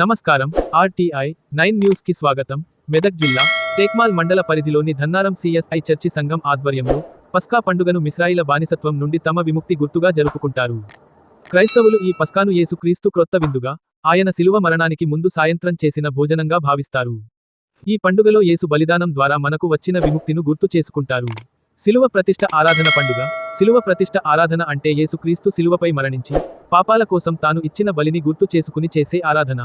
నమస్కారం. RTI nine న్యూస్కి స్వాగతం. మెదక్ జిల్లా టేక్మాల్ మండల పరిధిలోని ధన్నారం సిఎస్ఐ చర్చి సంఘం ఆధ్వర్యంలో పస్కా పండుగను మిశ్రాయిల బానిసత్వం నుండి తమ విముక్తి గుర్తుగా జరుపుకుంటారు. క్రైస్తవులు ఈ పస్కాను యేసుక్రీస్తు క్రొత్త విందుగా ఆయన శిలువ మరణానికి ముందు సాయంత్రం చేసిన భోజనంగా భావిస్తారు. ఈ పండుగలో యేసు బలిదానం ద్వారా మనకు వచ్చిన విముక్తిను గుర్తు చేసుకుంటారు. శిలువ ప్రతిష్ఠ ఆరాధన పండుగ శిలువ ప్రతిష్ఠ ఆరాధన అంటే యేసుక్రీస్తు శిలువపై మరణించి పాపాల కోసం తాను ఇచ్చిన బలిని గుర్తు చేసుకుని చేసే ఆరాధన.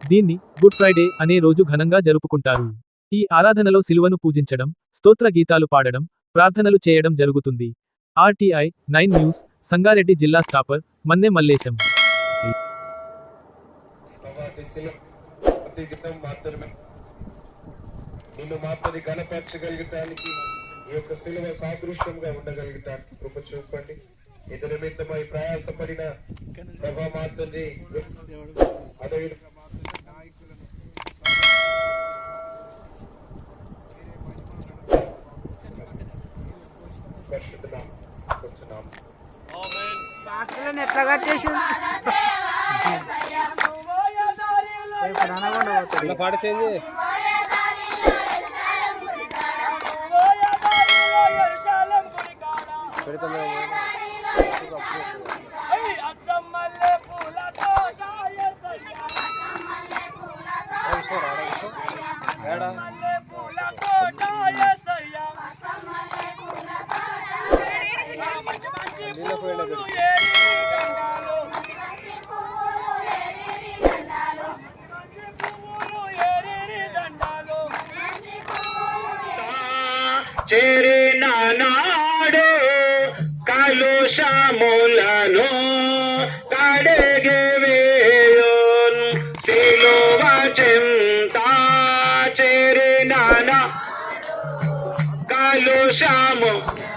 దీన్ని గుడ్ ఫ్రైడే అనే రోజు ఘనంగా జరుపుకుంటారు. ఈ ఆరాధనలో శిలువను పూజించడం స్తోత్ర గీతాలు పాడడం ప్రార్థనలు చేయడం జరుగుతుంది. ఆర్టీఐ నైన్ న్యూస్ సంగారెడ్డి జిల్లా స్టాపర్ మన్నె మల్లేశం. నిన్ను మాత్రమే గణపరచగలగటానికి ఈ యొక్క శిలువ సాదృశ్యంగా ఉండగలగటానికి కృప చూపండి. ఇది నిమిత్తమై ప్రయాసపడిన ప్రభా మాత్రని అదే పాటలను ఎట్లా పోతుంది పాట చేంజ్ చేరిన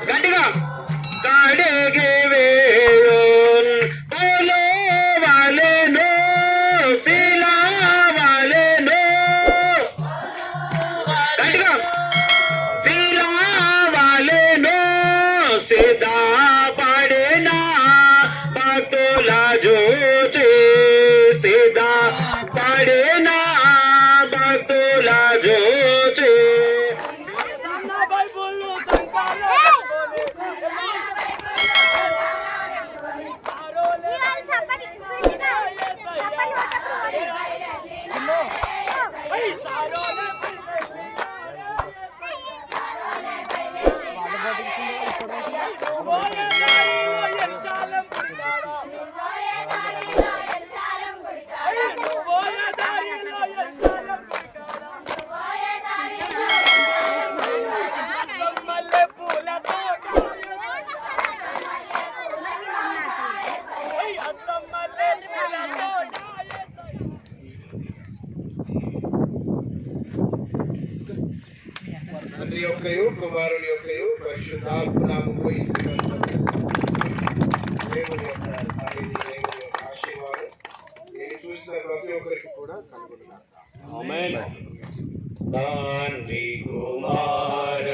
గట్టిగా కడిగి యొక్కయు కుమారుని యొక్కయు పరిశుద్ధాత్మ దేవుని యొక్క సన్నిధి, దేవుని యొక్క ఆశీర్వాదం. నేను చూసిన ప్రతి ఒక్కరికి కూడా కలుగుతున్నాను తండ్రి కుమార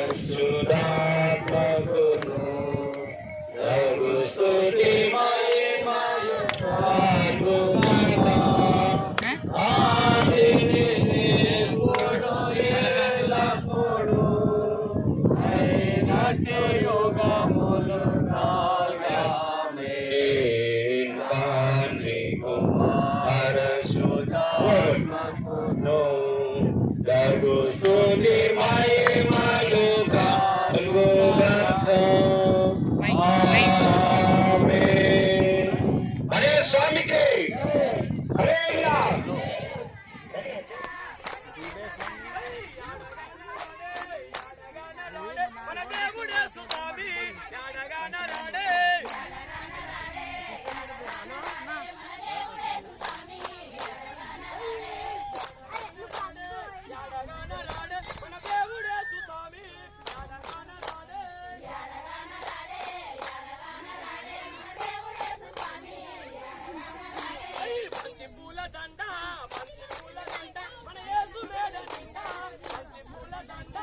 Dago Suni Maya. దండ మన యేసు మేడ దండ పూల దండ.